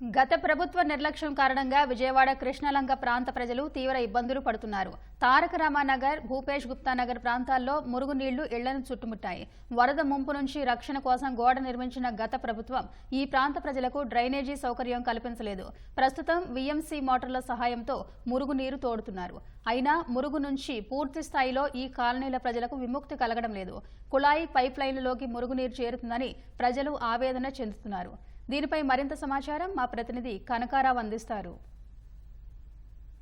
గత ప్రభుత్వ నిర్లక్ష్యం కారణంగా విజయవాడ కృష్ణలంక ప్రాంత ప్రజలు తీవ్ర ఇబ్బందులు పడుతున్నారు. తారక రామానగర్ భూపేష్ గుప్తా నగర్ ప్రాంతాల్లో మురుగునీళ్ళు ఇళ్ళను చుట్టుముట్టాయి. వరద ముంపు నుంచి రక్షణ కోసం గోడ నిర్మించిన గత ప్రభుత్వం ఈ ప్రాంత ప్రజలకు డ్రైనేజీ సౌకర్యం కల్పించలేదు. ప్రస్తుతం వీఎంసీ మోటార్ల సహాయంతో మురుగునీరు తోడుతున్నారు. అయినా మురుగు నుంచి పూర్తి స్థాయిలో ఈ కాలనీల ప్రజలకు విముక్తి కలగడం లేదు. కుళాయి పైప్ లైన్లలోకి మురుగునీరు చేరుతుందని ప్రజలు ఆవేదన చెందుతున్నారు. దీనిపై మరింత సమాచారం మా ప్రతినిధి కనకారావు అందిస్తారు.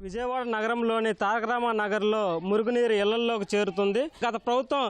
విజయవాడ నగరంలోని తారకరామ నగర్లో మురుగునీరు ఇళ్ళలోకి చేరుతుంది. గత ప్రభుత్వం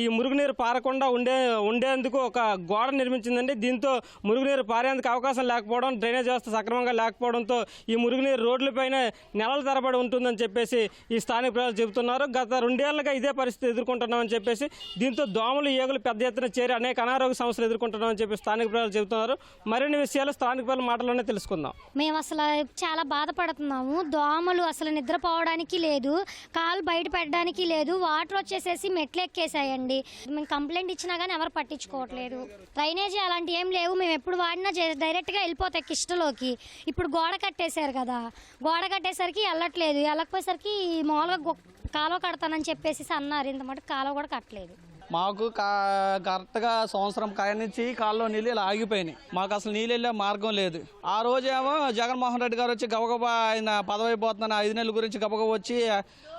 ఈ మురుగునీరు పారకుండా ఉండే ఉండేందుకు ఒక గోడ నిర్మించిందండి. దీంతో మురుగునీరు పారేందుకు అవకాశం లేకపోవడం డ్రైనేజ్ వ్యవస్థ సక్రమంగా లేకపోవడంతో ఈ మురుగునీరు రోడ్లపైనే నెలల తరబడి ఉంటుందని చెప్పేసి ఈ స్థానిక ప్రజలు చెబుతున్నారు. గత రెండేళ్ళుగా ఇదే పరిస్థితి ఎదుర్కొంటున్నామని చెప్పేసి దీంతో దోమలు ఏగులు పెద్ద ఎత్తున చేరి అనేక అనారోగ్య సమస్యలు ఎదుర్కొంటున్నామని చెప్పి స్థానిక ప్రజలు చెబుతున్నారు. మరిన్ని విషయాలు స్థానిక ప్రజల మాటల్లోనే తెలుసుకుందాం. మేము అసలు చాలా బాధపడుతున్నాము. దోమలు అసలు నిద్రపోవడానికి లేదు కాలు బయట పెట్టడానికి లేదు వాటర్ వచ్చేసేసి మెట్లు ఎక్కేసాయండి మేము కంప్లైంట్ ఇచ్చినా కానీ ఎవరు పట్టించుకోవట్లేదు. డ్రైనేజీ అలాంటి ఏం లేవు మేము ఎప్పుడు వాడినా డైరెక్ట్గా వెళ్ళిపోతాయి కిష్టలోకి. ఇప్పుడు గోడ కట్టేశారు కదా గోడ కట్టేసరికి వెళ్ళట్లేదు. వెళ్ళకపోయేసరికి మామూలుగా కాలువ కడతానని చెప్పేసి అన్నారు. ఇంత మటుకు కాలువ కూడా కట్టలేదు. మాకు కా కరెక్ట్గా సంవత్సరం కాయనిచ్చి కాల్లో నీళ్ళు ఇలా ఆగిపోయినాయి. మాకు అసలు నీళ్ళు వెళ్ళే మార్గం లేదు. ఆ రోజేమో జగన్మోహన్ రెడ్డి గారు వచ్చి గబగబా ఆయన పదవి ఐదు నెలల గురించి గబగబా వచ్చి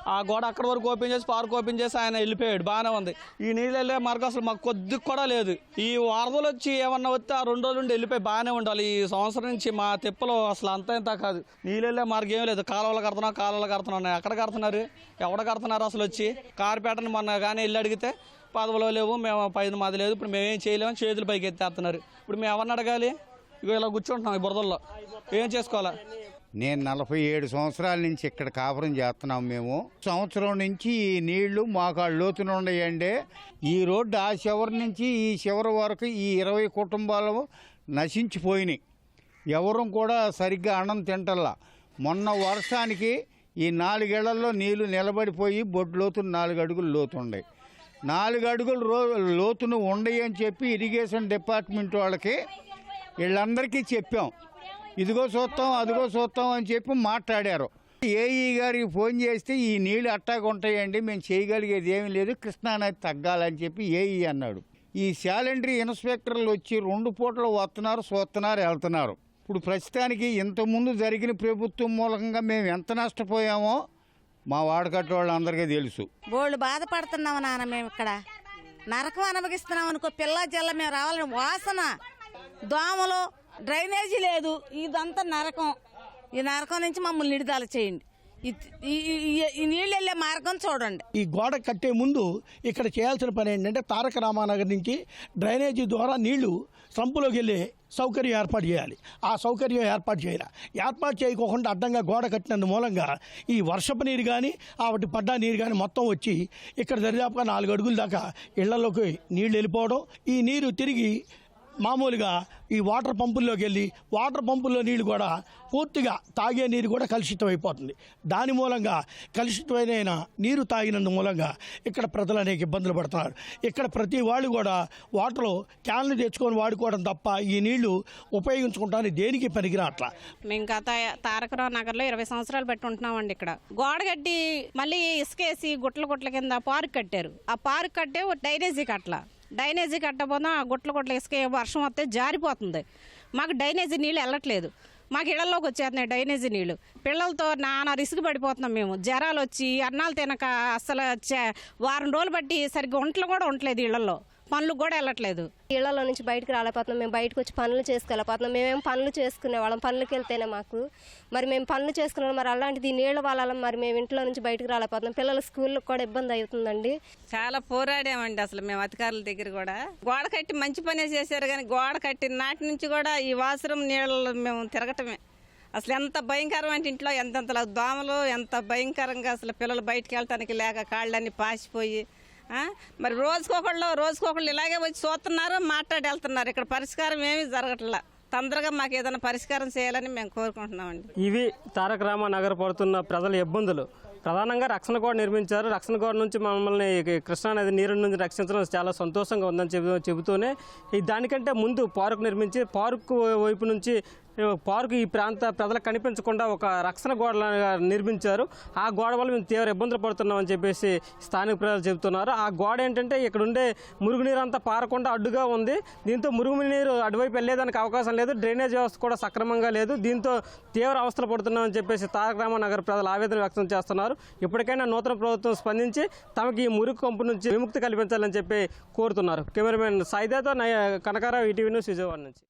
ఆ గోడ అక్కడి వరకు ఓపెన్ చేసి పార్క్ ఓపెన్ చేసి ఆయన వెళ్ళిపోయాడు. బాగానే ఉంది. ఈ నీళ్ళు వెళ్ళే మార్గం అసలు మాకు కొద్దిగా కూడా లేదు. ఈ వరదలు వచ్చి ఏమన్నా వస్తే ఆ రెండు రోజులు నుండి వెళ్ళిపోయి బాగానే ఉండాలి. ఈ సంవత్సరం నుంచి మా తిప్పలు అసలు అంత ఇంత కాదు. నీళ్ళు వెళ్ళే మార్గం ఏం లేదు. కాలువలు కడుతున్నాం కాలువలు కడుతున్నాం. ఎక్కడ కడుతున్నారు? ఎవడ కడుతున్నారు అసలు వచ్చి? కార్పేటను మొన్న కానీ వెళ్ళి అడిగితే పదవులో లేవు మేము పైన మాది లేదు ఇప్పుడు మేము ఏం చేయలేము చేతులు పైకి ఎత్తేస్తున్నారు ఇప్పుడు మేము ఎవరిని అడగాలి? ఇక ఇలా కూర్చుంటున్నాం ఈ బురదల్లో. ఏం చేసుకోవాలా? నేను నలభై ఏడు సంవత్సరాల నుంచి ఇక్కడ కాపురం చేస్తున్నాం మేము. సంవత్సరం నుంచి ఈ నీళ్ళు మాకు లోతున ఉన్నాయండి. ఈ రోడ్డు ఆ చివరి నుంచి ఈ చివరి వరకు ఈ ఇరవై కుటుంబాలు నశించిపోయినాయి. ఎవరు కూడా సరిగ్గా అన్నం తింటల్లా. మొన్న వర్షానికి ఈ నాలుగేళ్ళలో నీళ్ళు నిలబడిపోయి బొడ్డు లోతు నాలుగు అడుగులు లోతుండే నాలుగు అడుగులు రో లోతున ఉండయి అని చెప్పి ఇరిగేషన్ డిపార్ట్మెంట్ వాళ్ళకి వీళ్ళందరికీ చెప్పాం. ఇదిగో చూస్తాం అదిగో చూస్తాం అని చెప్పి మాట్లాడారు. ఏఈ గారికి ఫోన్ చేస్తే ఈ నీళ్ళు అట్టాగా ఉంటాయండి మేము చేయగలిగేది ఏమీ లేదు కృష్ణానది తగ్గాలని చెప్పి ఏఈ అన్నాడు. ఈ శాలెండరీ ఇన్స్పెక్టర్లు వచ్చి రెండు పూటలు వస్తున్నారు చూస్తున్నారు వెళ్తున్నారు. ఇప్పుడు ప్రస్తుతానికి ఇంతకుముందు జరిగిన ప్రభుత్వం మూలకంగా మేము ఎంత నష్టపోయామో మా వాడకట్టు వాళ్ళందరికీ తెలుసు. వాళ్ళు బాధపడుతున్నాము నాన్న మేము ఇక్కడ. నరకం అనుభవిస్తున్నాం అనుకో పిల్ల జల్ల మేము రావాలని వాసన. దోమలు డ్రైనేజీ లేదు. ఇదంతా నరకం. ఈ నరకం నుంచి మమ్మల్ని నిడిదాల చేయండి. ఈ- నీళ్ళు వెళ్ళే మార్గం చూడండి. ఈ గోడ కట్టే ముందు ఇక్కడ చేయాల్సిన పని ఏంటంటే తారక రామానగర్ నుంచి డ్రైనేజీ ద్వారా నీళ్ళు సంపులోకి వెళ్ళే సౌకర్యం ఏర్పాటు చేయాలి. ఆ సౌకర్యం ఏర్పాటు చేయాలి. ఏర్పాటు చేయకోకుండా అడ్డంగా గోడ కట్టినందు మూలంగా ఈ వర్షపు నీరు కానీ ఆవిటి పడ్డా నీరు కానీ మొత్తం వచ్చి ఇక్కడ దరిదాపుగా నాలుగు అడుగుల దాకా ఇళ్ళలోకి నీళ్ళు వెళ్ళిపోవడం ఈ నీరు తిరిగి మామూలుగా ఈ వాటర్ పంపుల్లోకి వెళ్ళి వాటర్ పంపుల్లో నీళ్ళు కూడా పూర్తిగా తాగే నీరు కూడా కలుషితం అయిపోతుంది దాని మూలంగా కలుషితమైన నీరు తాగినందు మూలంగా ఇక్కడ ప్రజలు అనేక ఇబ్బందులు పడుతున్నారు. ఇక్కడ ప్రతి వాళ్ళు కూడా వాటర్ క్యాన్లు తెచ్చుకొని వాడుకోవడం తప్ప ఈ నీళ్ళు ఉపయోగించుకుంటానికి దేనికి పనికిరాట్లా? మేము గత తారకరావు నగర్లో ఇరవై సంవత్సరాలు పెట్టి ఉంటున్నామండి ఇక్కడ. గోడ కట్టి మళ్ళీ ఇసుకేసి గుట్ల గుట్ల కింద పార్క్ కట్టారు. ఆ పార్క్ కట్టే ఓ కట్ల డైనేజీ కట్టబోదాం ఆ గుట్ల గుట్ల ఇసుక వర్షం వస్తే జారిపోతుంది. మాకు డైనేజీ నీళ్ళు వెళ్ళట్లేదు. మాకు ఇళ్ళలోకి వచ్చేస్తున్నాయి డైనేజీ నీళ్ళు. పిల్లలతో నానా రిస్క్ పడిపోతున్నాం మేము. జ్వరాలు వచ్చి అన్నాలు తినక అసలు చే- వారం రోజులు బట్టి సరిగ్గా ఒంట్లు కూడా ఉండట్లేదు ఇళ్ళలో పనులకు కూడా వెళ్ళట్లేదు. ఇళ్ళలో నుంచి బయటకు రాలేకపోతున్నాం. మేము బయటకు వచ్చి పనులు చేసుకోలేకపోతున్నాం. మేమేం పనులు చేసుకునే వాళ్ళం. పనులకు వెళ్తేనే మాకు. మరి మేము పనులు చేసుకున్నాం. మరి అలాంటిది నీళ్ళ వాళ్ళ మరి మేము ఇంట్లో నుంచి బయటకు రాలేకపోతున్నాం. పిల్లల స్కూల్కి కూడా ఇబ్బంది అవుతుందండి. చాలా పోరాడామండి అసలు మేము అధికారుల దగ్గర కూడా. గోడ కట్టి మంచి పనే చేశారు కానీ గోడ కట్టిన నాటి నుంచి కూడా ఈ వాసరం నీళ్ళలో మేము తిరగటమే. అసలు ఎంత భయంకరం అంటే ఇంట్లో ఎంతెంతలా దోమలు ఎంత భయంకరంగా అసలు పిల్లలు బయటికి వెళ్ళటానికి లేక కాళ్ళన్నీ పాసిపోయి? మరి రోజుకొకళ్ళు రోజుకొకళ్ళు ఇలాగే వచ్చి చూస్తున్నారు మాట్లాడి వెళ్తున్నారు ఇక్కడ పరిష్కారం ఏమీ జరగట్లా. తొందరగా మాకు ఏదైనా పరిష్కారం చేయాలని మేము కోరుకుంటున్నామండి. ఇవి తారక రామ నగర్ పడుతున్న ప్రజల ఇబ్బందులు. ప్రధానంగా రక్షణ గోడ నిర్మించారు. రక్షణ గోడ నుంచి మమ్మల్ని కృష్ణానది నీరు నుంచి రక్షించడం చాలా సంతోషంగా ఉందని చెబుతూ చెబుతూనే ఈ దానికంటే ముందు పార్క్ నిర్మించి పార్క్ వైపు నుంచి పార్కు ఈ ప్రాంత ప్రజలకు కనిపించకుండా ఒక రక్షణ గోడ నిర్మించారు. ఆ గోడ వల్ల మేము తీవ్ర ఇబ్బందులు పడుతున్నామని చెప్పేసి స్థానిక ప్రజలు చెబుతున్నారు. ఆ గోడ ఏంటంటే ఇక్కడ ఉండే మురుగునీరు అంతా పారకుండా అడ్డుగా ఉంది. దీంతో మురుగునీరు అటువైపు వెళ్ళేదానికి అవకాశం లేదు. డ్రైనేజ్ వ్యవస్థ కూడా సక్రమంగా లేదు. దీంతో తీవ్ర అవస్థలు పడుతున్నామని చెప్పేసి తారక నగర ప్రజలు ఆవేదన వ్యక్తం చేస్తున్నారు. ఇప్పటికైనా నూతన ప్రభుత్వం స్పందించి తమకి ఈ మురుగు కంపు నుంచి విముక్తి కల్పించాలని చెప్పి కోరుతున్నారు. కెమెరామెన్ సైదాతో కనకారావు ఈటీవీ న్యూస్ విజయవాడ నుంచి.